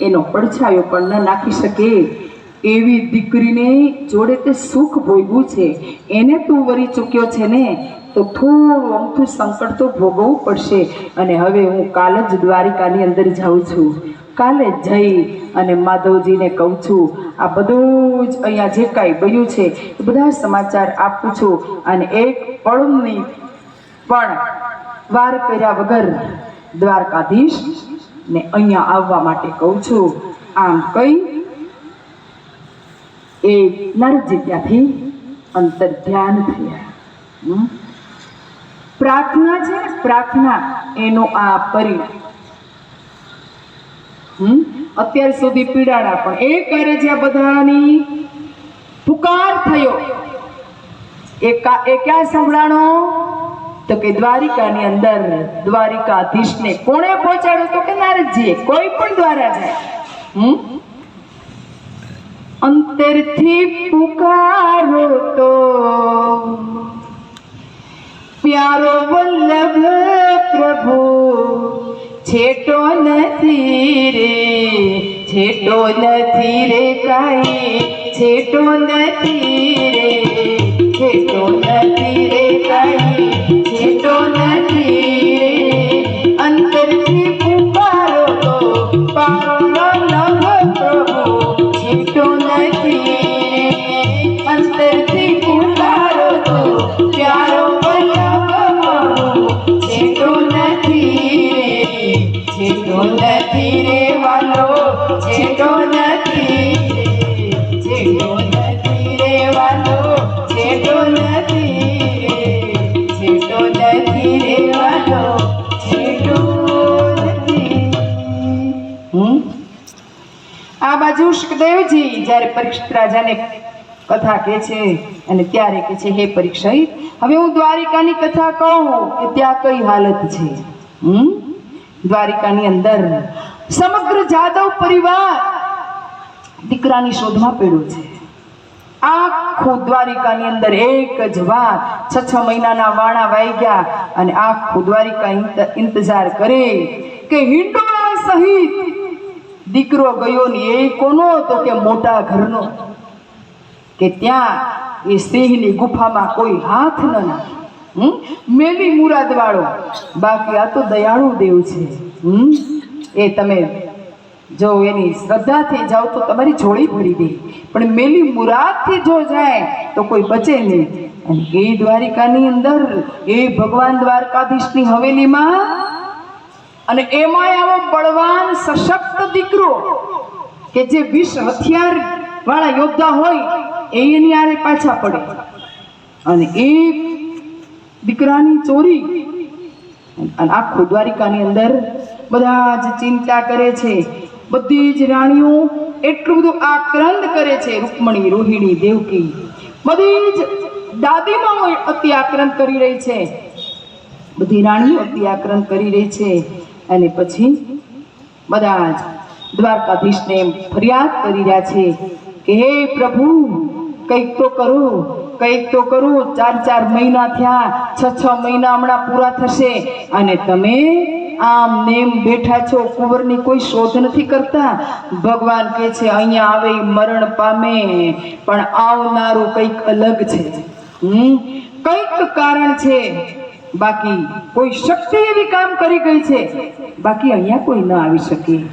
એનો પડછાયો પણ ન નાખી શકે. એવી દીકરીને જોડે તે સુખ ભોગવું છે. એને તું વરી ચૂક્યો છે ને, તો થોડું અમથું સંકટ તો ભોગવવું પડશે. અને હવે હું કાલ જ દ્વારિકાની અંદર જાઉં છું. કાલે જ જઈ અને માધવજીને કહું છું, આ બધું જ અહીંયા જે કાંઈ બન્યું છે, એ બધા સમાચાર આપું છું. અને એક પળની પણ વાર કર્યા વગર દ્વારકાધીશ ને અહીંયા આવવા માટે કહું છું, આમ કઈ એ નરજી ત્યાંથી અંતર ધ્યાન થયા? પ્રાર્થના છે પ્રાર્થના એનો આ પરિણામ હમ? અત્યાર સુધી પીડાણા પણ એ કરે છે બધાની પુકાર થયો એ ક્યાં સંભળાણો તો કે દ્વારિકાની અંદર દ્વારિકાધીશને કોણે પહોંચાડ્યો? તો કે નારદજીએ. કોઈ પણ દ્વારા જાય અંતરથી પુકારો તો. પ્યારો વલ્લભ પ્રભુ, છેટો નથી રે, છેટો નથી રે કાંઈ, છેટો નથી છેટો નથી રે વાલો, છેટો નથી રે વાલો, છેટો નથી છેટો નથી રે વાલો આ બાજુ સુખદેવજી જ્યારે પરીક્ષિત રાજાને કથા કહે છે અને ત્યારે કે છે, હે પરીક્ષિત, હવે હું દ્વારિકાની કથા કહું કે ત્યાં કઈ હાલત છે? હમ? દ્વારિકાની અંદર. સમગ્ર જાદવ પરિવાર દીકરાની શોધમાં પડ્યો છે. આખું દ્વારિકાની અંદર એક જ વાત છ છ મહિનાના વાણા વાઈ ગયા અને આખું દ્વારિકા ઇંત- ઇંતજાર કરે કે હિંડોળા સહિત દીકરો ગયો ને એ કોનો તો કે મોટા ઘરનો? કે ત્યાં એ સિંહની ગુફામાં કોઈ હાથ ન નાખે? મેલી મુરાદ વાળો બાકી આ તો દયાળુ દેવ છે? એ તમે જો એની શ્રદ્ધાથી જાઓ તો તમારી જોડી ભરી દે. પણ મેલી મુરાદથી જો જાય તો કોઈ બચે નહીં. અને એ દ્વારિકાની અંદર, એ ભગવાન દ્વારકાધીશની હવેલીમાં અને એમાંય આવો બળવાન સશક્ત દીકરો કે જે વિષ હથિયાર વાળા યોદ્ધા હોય એની આરે પાછા પડે. અને એ દીકરાની ચોરી. અને આખું દ્વારિકાની અંદર બધા જ ચિંતા કરે છે. બધી જ રાણીઓ એટલું બધું આક્રંદ કરે છે રૂકમણી, રોહિણી, દેવકી. બધી જ દાદીમાઓ અતિ આક્રંદ કરી રહી છે. બધી રાણીઓ અતિ આક્રંદ કરી રહી છે. અને પછી બધા જ દ્વારકાધીશને ફરિયાદ કરી રહ્યા છે કે, હે પ્રભુ, કંઈક તો કરો. કંઈક તો કરું, ચાર ચાર મહિના થયા, છ છ મહિના હમણાં પૂરા થશે. અને તમે આમ નેમ બેઠા છો, કુંવરની કોઈ શોધ નથી કરતા? ભગવાન કહે છે, અહીંયા આવે મરણ પામે. પણ આવનારું કંઈક અલગ છે. હમ? કંઈક કારણ છે. બાકી કોઈ શક્તિ એવી કામ કરી ગઈ છે. બાકી અહીંયા કોઈ ન આવી શકે.